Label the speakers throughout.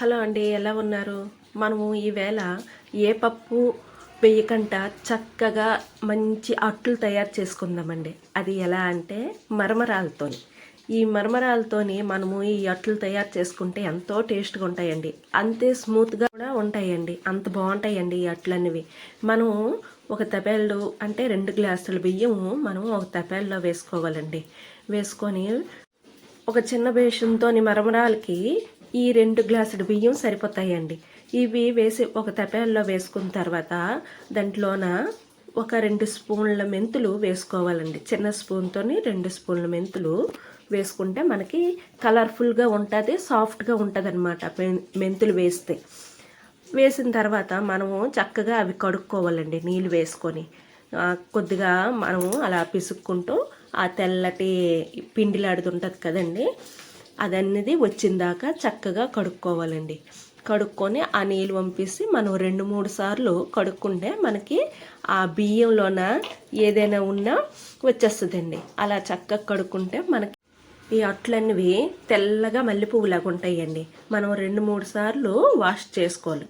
Speaker 1: Hello అండి ఎలా ఉన్నారు? మనము ఈవేళ ఏ పప్పు వేయకుండా చక్కగా మంచి అట్లు తయారు చేసుకుందామండి. అది ఎలా అంటే మరమరాలతోని. ఈ మరమరాలతోని మనము ఈ అట్లు తయారు చేసుకుంటే ఎంతో టేస్ట్గా ఉంటాయండి. అంతే స్మూత్గా కూడా ఉంటాయండి. అంత బాగుంటాయండి ఈ అట్లు అనేవి మనము ఒక తపేళ్ళు అంటే రెండు గ్లాసుల బియ్యము మనం ఒక తపేళ్ళలో వేసుకోవాలండి. వేసుకొని ఒక చిన్న బేషన్తోని మరమరాలకి ఈ రెండు గ్లాసుడు బియ్యం సరిపోతాయండి. ఇవి వేసి ఒక తపేల్లో వేసుకున్న తర్వాత దాంట్లోన ఒక రెండు స్పూన్ల మెంతులు వేసుకోవాలండి. చిన్న స్పూన్తోని రెండు స్పూన్ల మెంతులు వేసుకుంటే మనకి కలర్ఫుల్గా ఉంటుంది సాఫ్ట్గా ఉంటుంది అనమాట మెంతులు వేస్తే. వేసిన తర్వాత మనము చక్కగా అవి కడుక్కోవాలండి నీళ్ళు వేసుకొని. కొద్దిగా మనము అలా పిసుక్కుంటూ ఆ తెల్లటి పిండిలాడుతుంటుంది కదండి అదన్నది వచ్చిందాక చక్కగా కడుక్కోవాలండి. కడుక్కొని ఆ నీళ్ళు పంపిసి మనం రెండు మూడు సార్లు కడుక్కుంటే మనకి ఆ బియ్యంలోన ఏదైనా ఉన్నా వచ్చేస్తుందండి. అలా చక్కగా కడుక్కుంటే మనకి ఈ అట్లన్నవి తెల్లగా మల్లె పువ్వులాగా ఉంటాయండి. మనం రెండు మూడు సార్లు వాష్ చేసుకోవాలి.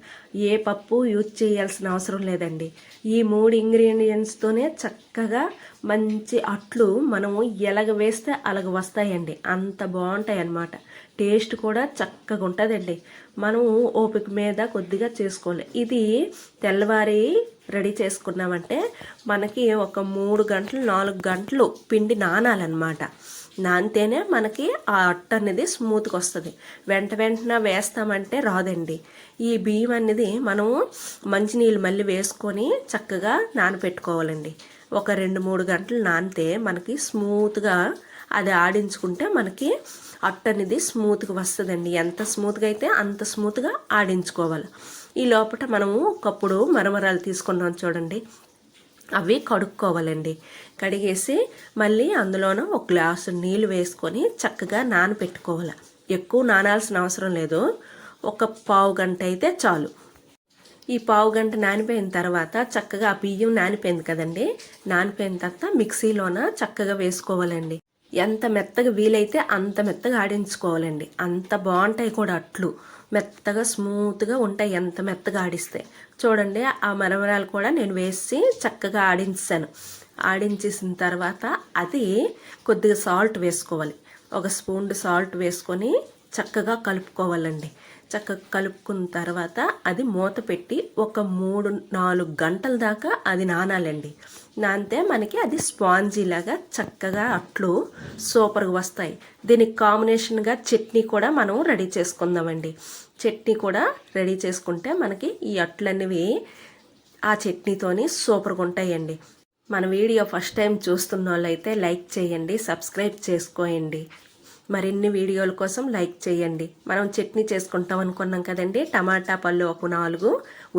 Speaker 1: ఏ పప్పు యూజ్ చేయాల్సిన అవసరం లేదండి. ఈ మూడు ఇంగ్రీడియంట్స్తోనే చక్కగా మంచి అట్లు మనము ఎలాగ వేస్తే అలాగ వస్తాయండి. అంత బాగుంటాయి అన్నమాట టేస్ట్ కూడా చక్కగా ఉంటుందండి. మనము ఓపిక మీద కొద్దిగా చేసుకోవాలి. ఇది తెల్లవారి రెడీ చేసుకున్నామంటే మనకి ఒక మూడు గంటలు నాలుగు గంటలు పిండి నానాలన్నమాట. నానితేనే మనకి ఆ అట్ట అనేది స్మూత్గా వస్తుంది. వెంట వెంటనే వేస్తామంటే రాదండి. ఈ బియ్యం అనేది మనము మంచినీళ్ళు మళ్ళీ వేసుకొని చక్కగా నానబెట్టుకోవాలండి ఒక రెండు మూడు గంటలు నానితే మనకి స్మూత్గా అది ఆడించుకుంటే మనకి అట్ట అనేది స్మూత్గా వస్తుందండి. ఎంత స్మూత్గా అయితే అంత స్మూత్గా ఆడించుకోవాలి. ఈ లోపల మనము ఒకప్పుడు మరమరాలు తీసుకున్నాం చూడండి. అవి కడుక్కోవాలండి. కడిగేసి మళ్ళీ అందులోనూ ఒక గ్లాసు నీళ్ళు వేసుకొని చక్కగా నానపెట్టుకోవాలి. ఎక్కువ నానాల్సిన అవసరం లేదు. ఒక పావు గంట అయితే చాలు. ఈ పావు గంట నానిపోయిన తర్వాత చక్కగా ఆ బియ్యం నానిపోయింది కదండి. నానిపోయిన తర్వాత మిక్సీలోన చక్కగా వేసుకోవాలండి. ఎంత మెత్తగా వీలైతే అంత మెత్తగా ఆడించుకోవాలండి. అంత బాగుంటాయి కూడా అట్లు. మెత్తగా స్మూత్గా ఉంటాయి ఎంత మెత్తగా ఆడిస్తే. చూడండి ఆ మరమరాలు కూడా నేను వేసి చక్కగా ఆడించాను. ఆడించేసిన తర్వాత అది కొద్దిగా సాల్ట్ వేసుకోవాలి. ఒక స్పూన్ సాల్ట్ వేసుకొని చక్కగా కలుపుకోవాలండి. చక్కగా కలుపుకున్న తర్వాత అది మూత పెట్టి ఒక మూడు నాలుగు గంటల దాకా అది నానాలండి. నానితే మనకి అది స్పాంజీ లాగా చక్కగా అట్లు సూపర్గా వస్తాయి. దీనికి కాంబినేషన్గా చట్నీ కూడా మనం రెడీ చేసుకుందామండి. చట్నీ కూడా రెడీ చేసుకుంటే మనకి ఈ అట్లనేవి ఆ చట్నీతోని సూపర్గా ఉంటాయండి. మన వీడియో ఫస్ట్ టైం చూస్తున్న వాళ్ళైతే లైక్ చేయండి సబ్స్క్రైబ్ చేసుకోండి మరిన్ని వీడియోల కోసం లైక్ చేయండి. మనం చట్నీ చేసుకుంటాం అనుకున్నాం కదండి. టమాటా పళ్ళు ఒక నాలుగు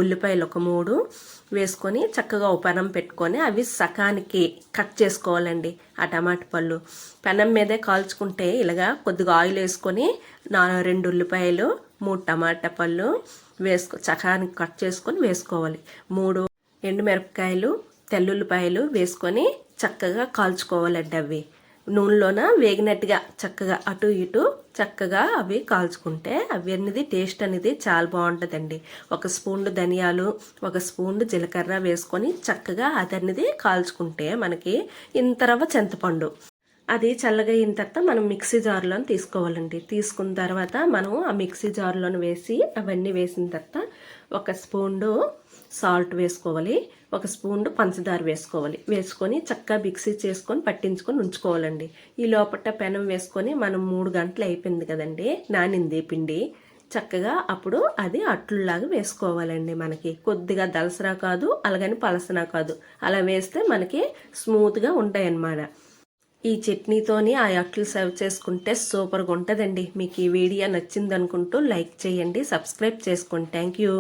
Speaker 1: ఉల్లిపాయలు ఒక మూడు వేసుకొని చక్కగా ఒక పెనం పెట్టుకొని అవి సకానికి కట్ చేసుకోవాలండి ఆ టమాటా పళ్ళు. పెనం మీదే కాల్చుకుంటే ఇలాగా కొద్దిగా ఆయిల్ వేసుకొని నాలుగు రెండు ఉల్లిపాయలు మూడు టమాటా పళ్ళు వేసుకో చకానికి కట్ చేసుకొని వేసుకోవాలి. మూడు ఎండుమిరపకాయలు తెల్లుల్లిపాయలు వేసుకొని చక్కగా కాల్చుకోవాలండి అవి. నూనెలోన వేగినట్టుగా చక్కగా అటు ఇటు చక్కగా అవి కాల్చుకుంటే అవి అనేది టేస్ట్ అనేది చాలా బాగుంటుందండి. ఒక స్పూన్ ధనియాలు ఒక స్పూన్ జీలకర్ర వేసుకొని చక్కగా అది అనేది కాల్చుకుంటే మనకి ఇంత రవ్వ చింతపండు. అది చల్లగా అయిన తర్వాత మనం మిక్సీ జార్లో తీసుకోవాలండి. తీసుకున్న తర్వాత మనం ఆ మిక్సీ జార్లో వేసి అవన్నీ వేసిన తర్వాత ఒక స్పూన్ సాల్ట్ వేసుకోవాలి ఒక స్పూన్డు పంచదార వేసుకోవాలి. వేసుకొని చక్కగా మిక్సీ చేసుకొని పట్టించుకొని ఉంచుకోవాలండి. ఈ లోపల పెనం వేసుకొని మనం మూడు గంటలు అయిపోయింది కదండి నానింది పిండి. చక్కగా అప్పుడు అది అట్లులాగా వేసుకోవాలండి మనకి. కొద్దిగా దలసరా కాదు అలాగని పలసనా కాదు. అలా వేస్తే మనకి స్మూత్గా ఉంటాయన్నమాట. ఈ చట్నీతోని ఆ అట్లు సర్వ్ చేసుకుంటే సూపర్గా ఉంటుందండి. మీకు ఈ వీడియో నచ్చిందనుకుంటూ లైక్ చేయండి సబ్స్క్రైబ్ చేసుకోండి. Thank you.